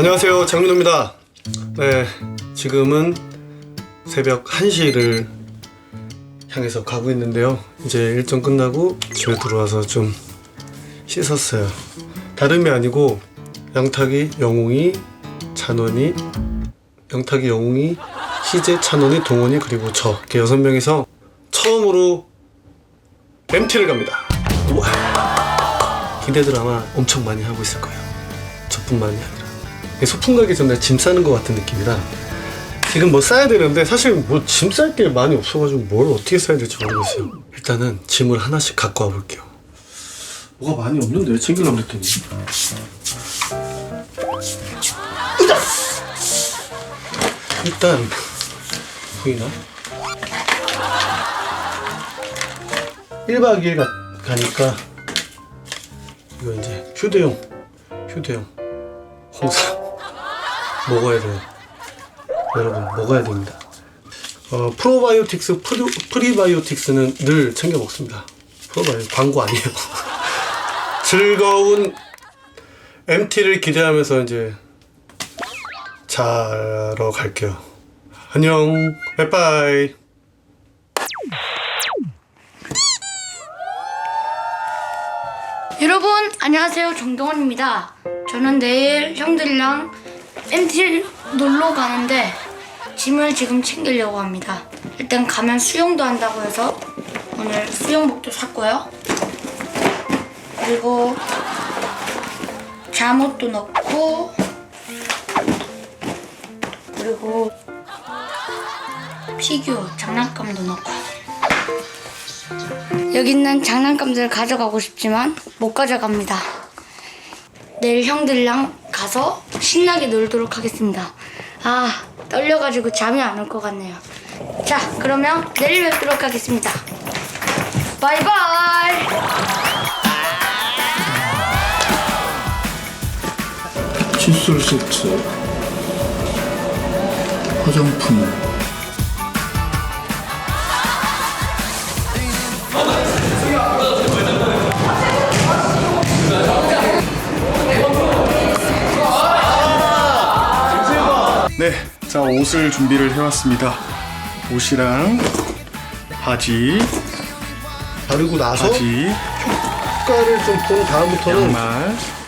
안녕하세요. 장민호입니다. 네 지금은 새벽 1시를 향해서 가고 있는데요. 이제 일정 끝나고 집에 들어와서 좀 씻었어요. 다름이 아니고 양탁이, 영웅이, 찬원이 영탁이, 영웅이, 희재, 찬원이, 동원이 그리고 저 이렇게 여섯 명이서 처음으로 MT를 갑니다. 우와. 기대들 아마 엄청 많이 하고 있을 거예요. 저뿐만이 아니라 소풍 가기 전에 짐 싸는 것 같은 느낌이라 지금 뭐 싸야 되는데 사실 뭐 짐 쌀 게 많이 없어가지고 뭘 어떻게 싸야 될지 모르겠어요 일단은 짐을 하나씩 갖고 와볼게요 뭐가 많이 없는데 왜 챙기려고 그랬더니! 일단 보이나? 1박 2일 가, 가니까 이거 이제 휴대용 휴대용 홍삼 먹어야 돼요. 여러분 먹어야 됩니다. 어, 프로바이오틱스 프리, 프리바이오틱스는 늘 챙겨 먹습니다. 프로바이오 광고 아니에요. 즐거운 MT를 기대하면서 이제 자러 갈게요. 안녕. 바이바이. 여러분 안녕하세요. 정동원입니다. 저는 내일 형들이랑 MT 놀러 가는데 짐을 지금 챙기려고 합니다. 일단 가면 수영도 한다고 해서 오늘 수영복도 샀고요. 그리고 잠옷도 넣고 그리고 피규어 장난감도 넣고 여기 있는 장난감들을 가져가고 싶지만 못 가져갑니다. 내일 형들이랑 가서 신나게 놀도록 하겠습니다. 아, 떨려가지고 잠이 안 올 것 같네요. 자, 그러면 내일 뵙도록 하겠습니다. 바이바이! 칫솔 세트 화장품 자 옷을 준비를 해왔습니다. 옷이랑 바지, 바르고 나서 바지, 효과를 좀 본 다음부터는 양말,